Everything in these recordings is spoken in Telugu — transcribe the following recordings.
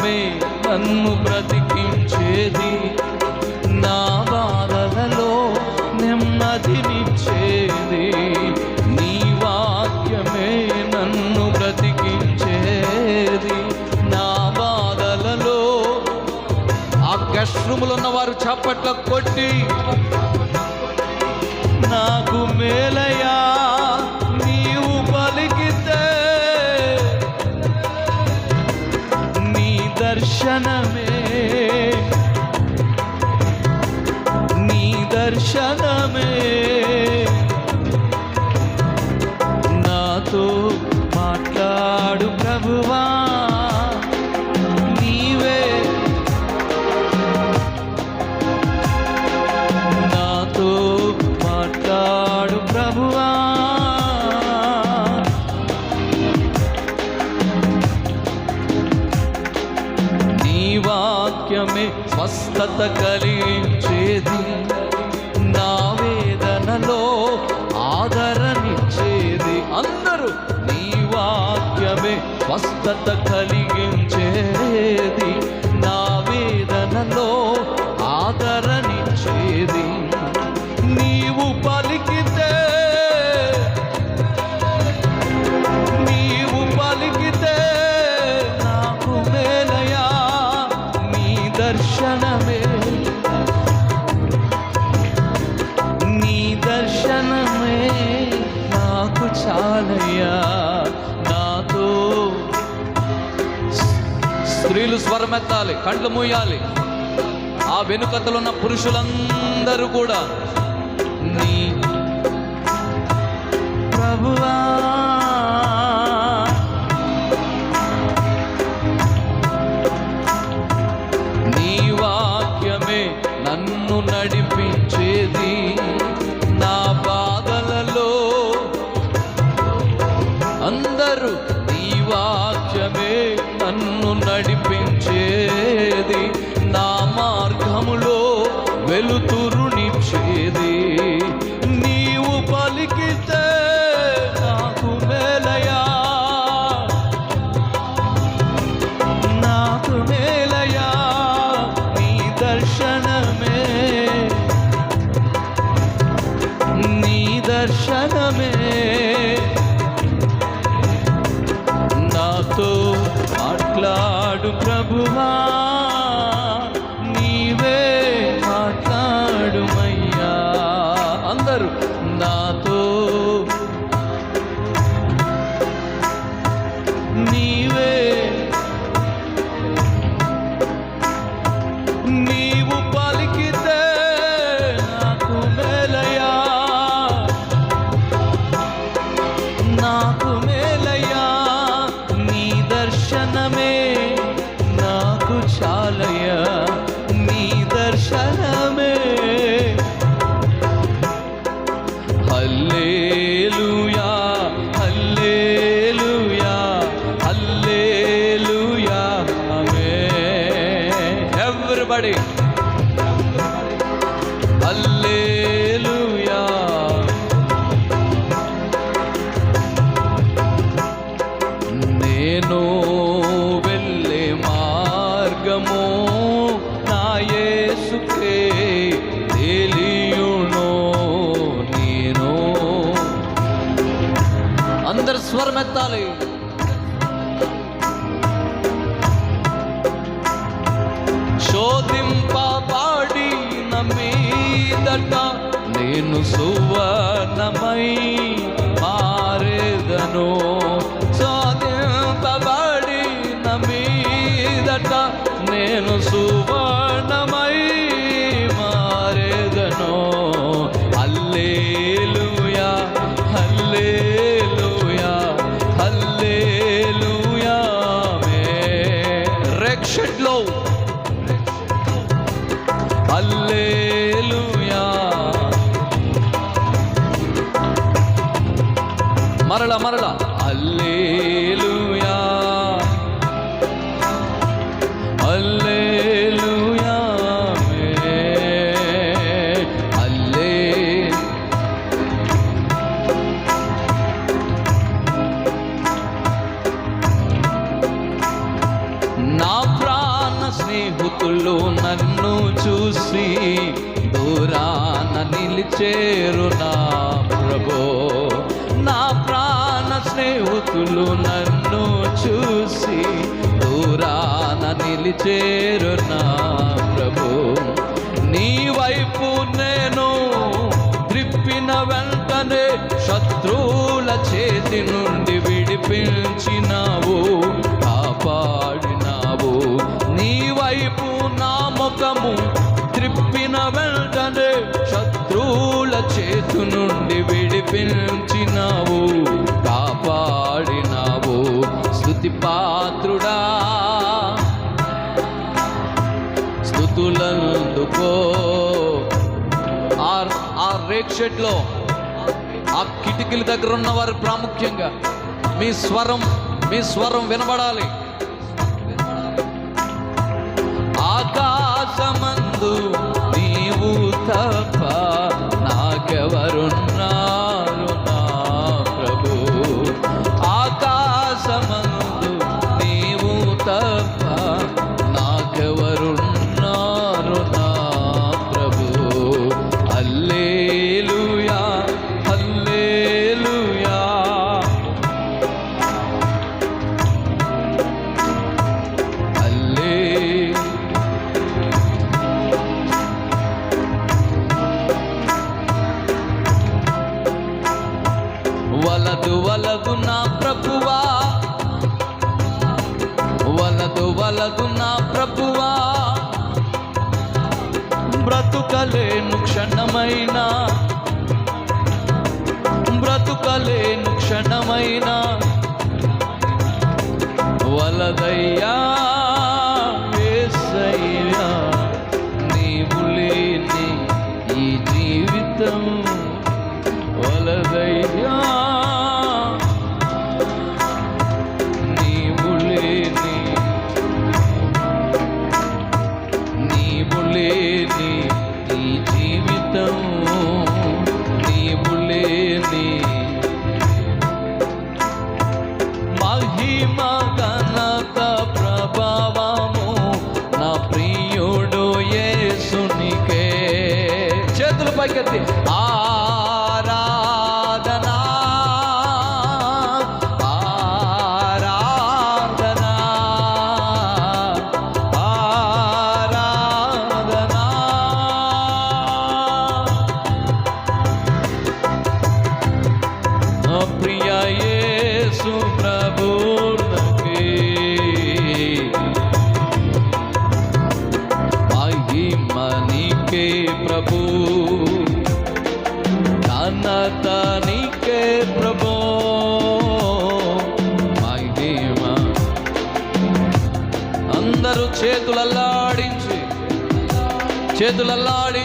వాక్యమే నన్ను బ్రతికించేది. నా బాధలలో నెమ్మదినిచ్చేది నీ వాక్యమే నన్ను బ్రతికించేది. నా బాధలలో ఆ కష్రములు ఉన్నవారు చప్పట్ల కొట్టి నాకు మేలయా దర్శనమే నీ దర్శన స్వస్థత కలిగించేది నా వేదనలో ఆదరణించేది. అందరూ నీ వాక్యమే స్వస్థత కలిగించేది. దర్శనమే. నీ దర్శనమే నాకు చాలయ్యా నాతో. స్త్రీలు స్వరమెత్తాలి కళ్ళు మూయాలి. ఆ వెనుకతలో ఉన్న పురుషులందరూ కూడా నీ ప్రభువా. నన్ను అందరు శోధింపబాడి నమ్మీదట నేను సువర్ణమై మారేదను. శోధింపబాడి నమ్మీదట నేను సువర్ణమై మారేదను. అల్లే మరల మరల అల్లేలుయా. అల్లేలుయా అల్లే. నా ప్రాణ స్నేహితులు నన్ను చూసి దూరాన నిలిచేరు నా ప్రభో. నా ప్రాణ స్నేహితులు నన్ను చూసి దూరాన నిలిచేరు నా ప్రభు? నీ వైపు నేను త్రిప్పిన వెంటనే శత్రువుల చేతి నుండి విడిపించినావు కాపాడినావు. నీ వైపు నా ముఖము త్రిప్పిన వెంటనే శత్రువుల చేతు నుండి విడిపించినావు స్తుతి పాత్రుడా. స్థుతులందుకో. ఆ ఆ రేక్ షెడ్లో ఆ కిటికీల దగ్గర ఉన్న వారు ప్రాముఖ్యంగా మీ స్వరం మీ స్వరం వినబడాలి. ఆకాశమందు వలదు వలదు నా ప్రభువా. వలదు వలదు నా ప్రభువా. బ్రతుకలేను క్షణమైనా. బ్రతుకలేను క్షణమైనా. వలదయ్యా. fíjate. ఘనత నీకే ప్రభు. మహిమ అందరూ చేతులల్లాడించి చేతులల్లాడించి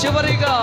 చివరిగా